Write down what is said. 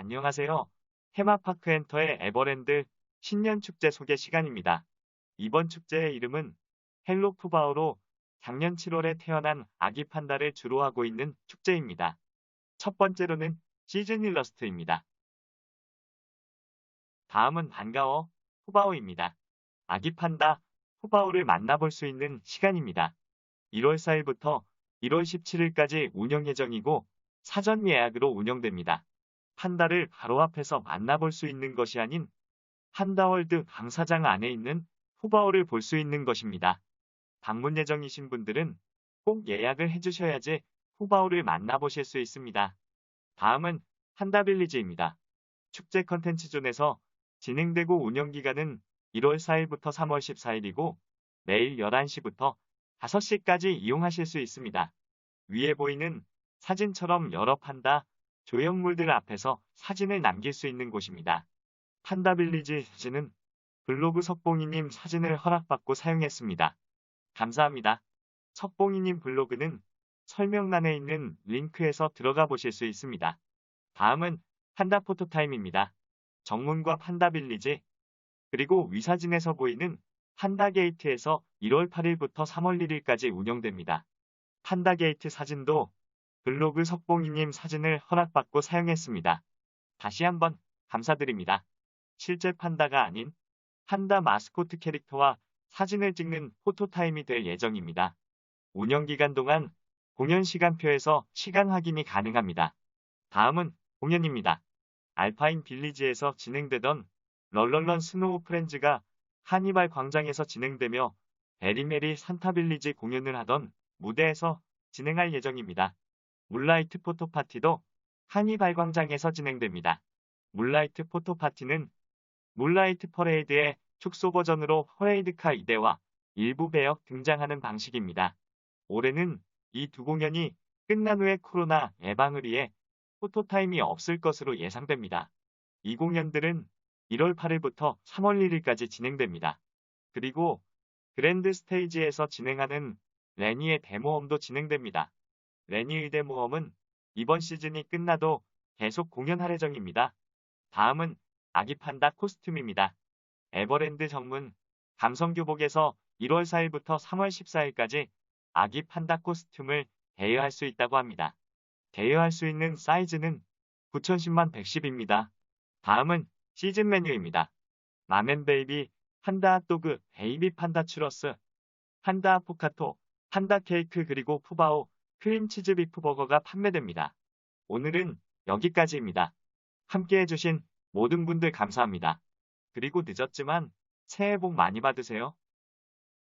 안녕하세요. 테마파크 엔터의 에버랜드 신년 축제 소개 시간입니다. 이번 축제의 이름은 헬로 푸바오로 작년 7월에 태어난 아기 판다를 주로 하고 있는 축제입니다. 첫 번째로는 시즌 일러스트입니다. 다음은 반가워 푸바오입니다. 아기 판다 푸바오를 만나볼 수 있는 시간입니다. 1월 4일부터 1월 17일까지 운영 예정이고 사전 예약으로 운영됩니다. 판다를 바로 앞에서 만나볼 수 있는 것이 아닌 판다월드 강사장 안에 있는 푸바오를 볼 수 있는 것입니다. 방문 예정이신 분들은 꼭 예약을 해주셔야지 푸바오를 만나보실 수 있습니다. 다음은 판다빌리지입니다. 축제 컨텐츠존에서 진행되고 운영기간은 1월 4일부터 3월 14일이고 매일 11시부터 5시까지 이용하실 수 있습니다. 위에 보이는 사진처럼 여러 판다, 조형물들 앞에서 사진을 남길 수 있는 곳입니다. 판다빌리지는 블로그 석봉이님 사진을 허락받고 사용했습니다. 감사합니다. 석봉이님 블로그는 설명란에 있는 링크에서 들어가 보실 수 있습니다. 다음은 판다 포토타임입니다. 정문과 판다빌리지, 그리고 위사진에서 보이는 판다게이트에서 1월 8일부터 3월 1일까지 운영됩니다. 판다게이트 사진도 블로그 석봉이님 사진을 허락받고 사용했습니다. 다시 한번 감사드립니다. 실제 판다가 아닌 판다 마스코트 캐릭터와 사진을 찍는 포토타임이 될 예정입니다. 운영 기간 동안 공연 시간표에서 시간 확인이 가능합니다. 다음은 공연입니다. 알파인 빌리지에서 진행되던 럴럴런 스노우 프렌즈가 하니발 광장에서 진행되며 베리메리 산타빌리지 공연을 하던 무대에서 진행할 예정입니다. 물라이트 포토파티도 하니발 광장에서 진행됩니다. 물라이트 포토파티는 물라이트 퍼레이드의 축소 버전으로 퍼레이드카 2대와 일부 배역 등장하는 방식입니다. 올해는 이 두 공연이 끝난 후에 코로나 예방을 위해 포토타임이 없을 것으로 예상됩니다. 이 공연들은 1월 8일부터 3월 1일까지 진행됩니다. 그리고 그랜드 스테이지에서 진행하는 레니의 데모험도 진행됩니다. 레니의 데모험은 이번 시즌이 끝나도 계속 공연할 예정입니다. 다음은 아기 판다 코스튬입니다. 에버랜드 정문 감성교복에서 1월 4일부터 3월 14일까지 아기 판다 코스튬을 대여할 수 있다고 합니다. 대여할 수 있는 사이즈는 9010만 110입니다. 다음은 시즌 메뉴입니다. 라멘 베이비, 판다 핫도그, 베이비 판다 추러스, 판다 아포카토, 판다 케이크 그리고 푸바오, 크림치즈 비프 버거가 판매됩니다. 오늘은 여기까지입니다. 함께 해주신 모든 분들 감사합니다. 그리고 늦었지만 새해 복 많이 받으세요.